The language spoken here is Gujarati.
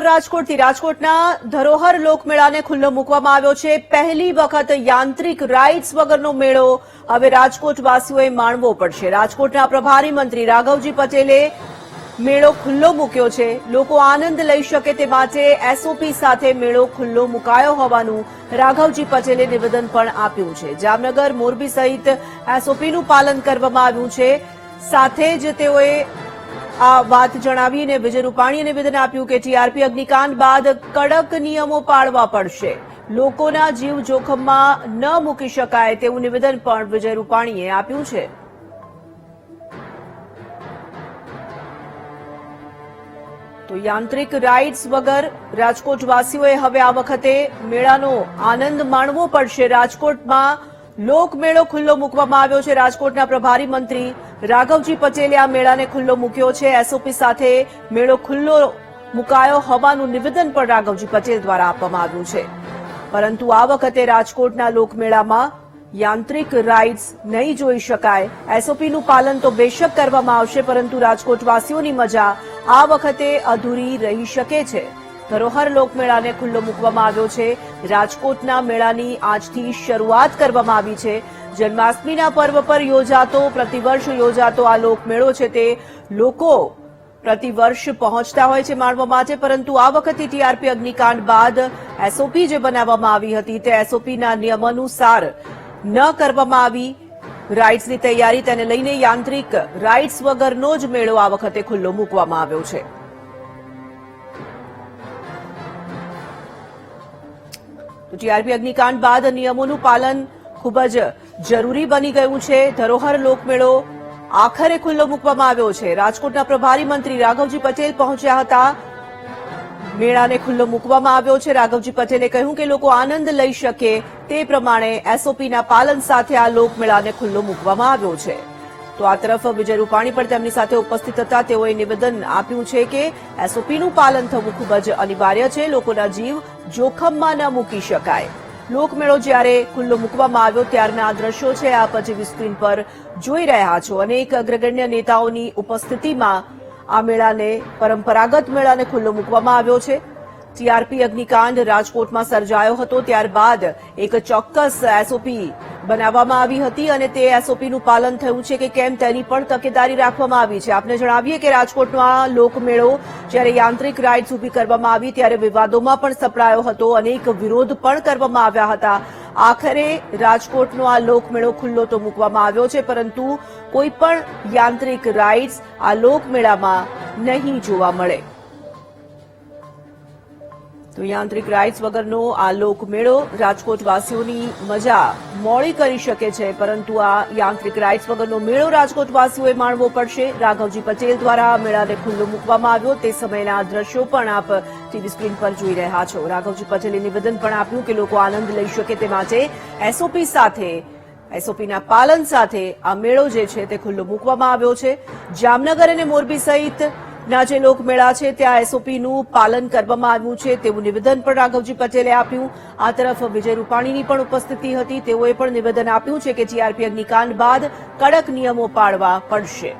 સમાચાર રાજકોટથી રાજકોટના ધરોહર લોકમેળાને ખુલ્લો મૂકવામાં આવ્યો છે. પહેલી વખત યાંત્રિક રાઇડ્સ વગરનો મેળો હવે રાજકોટવાસીઓએ માણવો પડશે. રાજકોટના પ્રભારી મંત્રી રાઘવજી પટેલે મેળો ખુલ્લો મૂક્યો છે. લોકો આનંદ લઈ શકે તે માટે એસઓપી સાથે મેળો ખુલ્લો મુકાયો હોવાનું રાઘવજી પટેલે નિવેદન પણ આપ્યું છે. જામનગર મોરબી સહિત એસઓપીનું પાલન કરવામાં આવ્યું છે. સાથે જ તેઓએ આ વાત જણાવીને વિજય રૂપાણીએ નિવેદન આપ્યું કે ટીઆરપી અગ્નિકાંડ બાદ કડક નિયમો પાળવા પડશે. લોકોના જીવ જોખમમાં ન મૂકી શકાય તેવું નિવેદન પણ વિજય રૂપાણીએ આપ્યું છે. તો યાંત્રિક રાઇડ્સ વગર રાજકોટવાસીઓએ હવે આ વખતે મેળાનો આનંદ માણવો પડશે. રાજકોટમાં લોકમેળો ખુલ્લો મૂકવામાં આવ્યો છે. રાજકોટના પ્રભારી મંત્રી રાઘવજી પટેલે આ મેળાને ખુલ્લો મૂક્યો છે. એસઓપી સાથે મેળો ખુલ્લો મુકાયો હોવાનું નિવેદન પણ રાઘવજી પટેલ દ્વારા આપવામાં આવ્યું છે. પરંતુ આ વખતે રાજકોટના લોકમેળામાં યાંત્રિક રાઇડ્સ નહીં જોઈ શકાય. એસઓપીનું પાલન તો બેશક કરવામાં આવશે, પરંતુ રાજકોટવાસીઓની મજા આ વખતે અધૂરી રહી શકે છે. ધરોહર લોકમેળાને ખુલ્લો મૂકવામાં આવ્યો છે. રાજકોટના મેળાની આજથી શરૂઆત કરવામાં આવી છે. જન્માષ્ટમીના પર્વ પર યોજાતો, પ્રતિવર્ષ યોજાતો આ લોકમેળો છે તે લોકો પ્રતિવર્ષ પહોંચતા હોય છે માણવા માટે, પરંતુ આ વખતે ટીઆરપી અગ્નિકાંડ બાદ એસઓપી જે બનાવવામાં આવી હતી તે એસઓપીના નિયમ અનુસાર ન કરવામાં આવી રાઇડ્સની તૈયારી, તેને લઈને યાંત્રિક રાઇડ્સ વગરનો જ મેળો આ વખતે ખુલ્લો મૂકવામાં આવ્યો છે. તો ટીઆરપી અગ્નિકાંડ બાદ નિયમોનું પાલન ખૂબ જ જરૂરી બની ગયું છે. ધરોહર લોકમેળો આખરે ખુલ્લો મૂકવામાં આવ્યો છે. રાજકોટના પ્રભારી મંત્રી રાઘવજી પટેલ પહોંચ્યા હતા. મેળાને ખુલ્લો મૂકવામાં આવ્યો છે. રાઘવજી પટેલે કહ્યું કે લોકો આનંદ લઈ શકે તે પ્રમાણે એસઓપીના પાલન સાથે આ લોકમેળાને ખુલ્લો મૂકવામાં આવ્યો છે. તો આ તરફ વિજય રૂપાણી પણ તેમની સાથે ઉપસ્થિત હતા. તેઓએ નિવેદન આપ્યું છે કે એસઓપીનું પાલન થવું ખૂબ જ અનિવાર્ય છે. લોકોના જીવ જોખમમાં ન મૂકી શકાય. લોકમેળો જ્યારે ખુલ્લો મૂકવામાં આવ્યો, ત્યારના આ દ્રશ્યો છે આપ જેવી સ્ક્રીન પર જોઈ રહ્યા છો. અનેક અગ્રગણ્ય નેતાઓની ઉપસ્થિતિમાં આ મેળાને પરંપરાગત મેળાને ખુલ્લો મૂકવામાં આવ્યો છે. ટીઆરપી અગ્નિકાંડ રાજકોટમાં સર્જાયો હતો, ત્યારબાદ એક ચોક્કસ એસઓપી બનાવવામાં આવી હતી અને તે એસઓપીનું પાલન થયું છે કે કેમ તેની પણ તકેદારી રાખવામાં આવી છે. આપને જણાવીએ કે રાજકોટનો આ લોકમેળો જ્યારે યાંત્રિક રાઇડ્સ ઊભી કરવામાં આવી ત્યારે વિવાદોમાં પણ સપડાયો હતો. અનેક વિરોધ પણ કરવામાં આવ્યા હતા. આખરે રાજકોટનો આ લોકમેળો ખુલ્લો તો મૂકવામાં આવ્યો છે, પરંતુ કોઈ પણ યાંત્રિક રાઇડ્સ આ લોકમેળામાં નહીં જોવા મળે. તો યાંત્રિક રાઇડ્સ વગરનો આ લોકમેળો રાજકોટવાસીઓની મજા મોડી કરી શકે છે, પરંતુ આ યાંત્રિક રાઇડ્સ વગરનો મેળો રાજકોટવાસીઓએ માણવો પડશે. રાઘવજી પટેલ દ્વારા મેળાને ખુલ્લો મૂકવામાં આવ્યો. તે સમયના દ્રશ્યો પણ આપ ટીવી સ્ક્રીન પર જોઈ રહ્યા છો. રાઘવજી પટેલે નિવેદન પણ આપ્યું કે લોકો આનંદ લઈ શકે તે માટે એસઓપી સાથે એસઓપીના પાલન સાથે આ મેળો જે છે તે ખુલ્લો મૂકવામાં આવ્યો છે. જામનગર અને મોરબી સહિત ના જે લોકમેળા છે, ત્યાં એસઓપીનું પાલન કરવામાં આવ્યું છે. તેવું નિવેદન પણ રાઘવજી પટેલે આપ્યું. આ તરફ વિજય રૂપાણીની પણ ઉપસ્થિતિ હતી. તેઓએ પણ નિવેદન આપ્યું છે કે જીઆરપી અગ્નિકાંડ બાદ કડક નિયમો પાળવા પડશે.